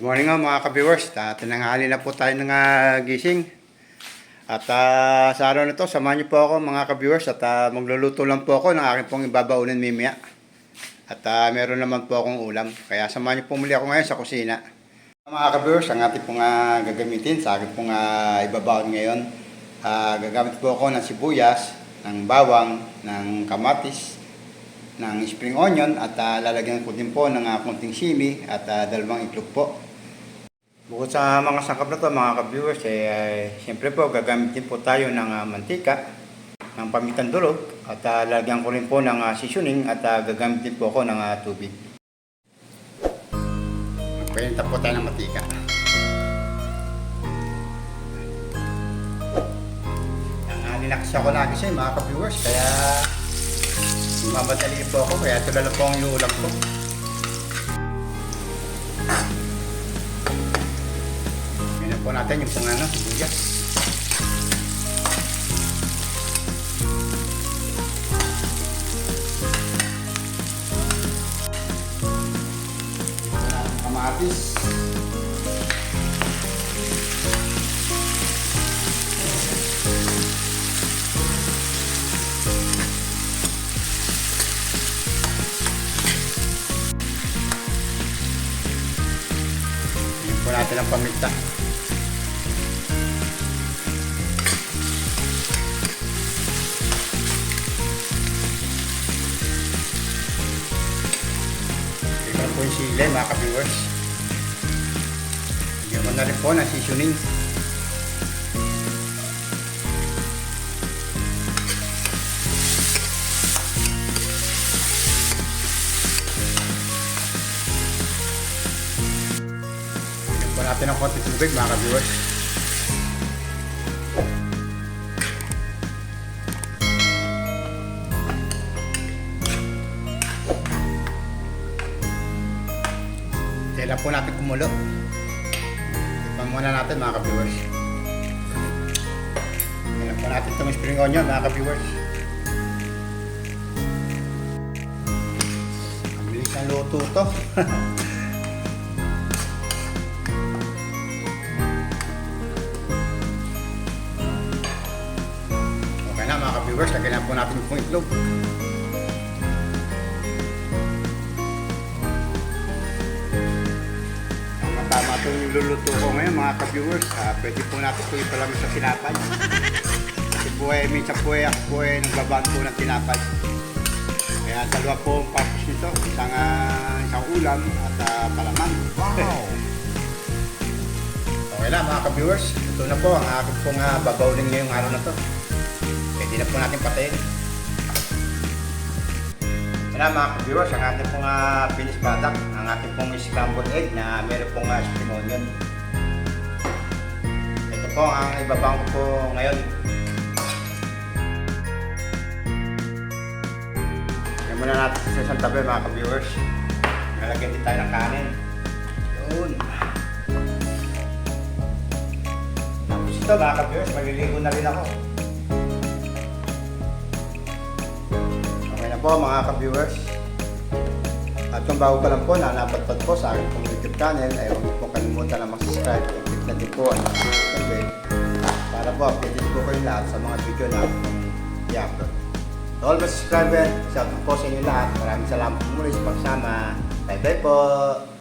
nga mga ka-viewers, tinanghali na po tayo ng ah, gising. At ah, sa araw na to, samahan niyo po ako mga ka-viewers at ah, magluluto lang po ako ng aking pong ibabaunin mimaya. At ah, meron naman po akong ulam. Kaya samahan niyo po muli ako ngayon sa kusina. Mga ka-viewers, ang ating pong ah, gagamitin sa aking pong ah, ibabaon ngayon. Ah, gagamit po ako ng sibuyas, ng bawang, ng kamatis, ng spring onion at ah, lalagyan ko din po ng uh, konting sili at ah, dalawang itlog po. Bukod sa mga sangkap na to mga ka-viewers, eh, eh, siyempre po gagamitin po tayo ng ah, mantika, ng pamitan durog at ah, lalagyan ko rin po ng ah, seasoning at ah, gagamitin po ako ng ah, tubig. Magpainta po tayo ng mantika. Nangali na kasi ako lagi siya mga ka-viewers, kaya Mamadali po ako, kaya lang po ang iulam ko. Po natin yung pang ano, sibuyas. Kamatis. Po natin ang paminta. Po yung sili mga ka-viewers. Bigyan mo na rin po ng seasoning. Bigyan po natin ng konti tubig mga ka-viewers. Kailan po natin kumulo. Tikman muna natin mga ka-viewers. Kailan po natin itong spring onion mga ka-viewers. Ang bilis ng luto to. okay na mga ka-viewers, lagyan na po natin yung itlog. Itong luluto ko ngayon mga ka-viewers. Ah, pwede po natin ito ipalamig sa tinapay. Kasi po eh, minsan po eh, ako po eh, nagbabaan po ng tinapay. Kaya dalawa po ang purpose nito. Isang, ah, isang ulam at ah, palamang. Wow! Okay na mga ka-viewers. Ito na po ang aking pong uh, babawling ngayong araw na to. Pwede na po natin patayin. Na mga ka-viewers, ang ating pong uh, finished product. Ang ating pong scrambled egg na meron pong uh, spring onion. Ito po ang ibabang ko po ngayon. Yan muna natin sa isang tabi mga ka-viewers. Nalagyan din tayo ng kanin. Yun. Tapos ito mga ka-viewers, maliligo na rin ako. Po mga ka-viewers. At kung bago pa lang po na napadpad po sa aking YouTube channel, ay huwag po kalimutan na mag-subscribe at click na din po ang notification bell para po updated po kayo lahat sa mga video na i-upload. To all my subscriber, shout out po sa inyo lahat. Maraming salamat po muli sa pagsama. Bye bye po!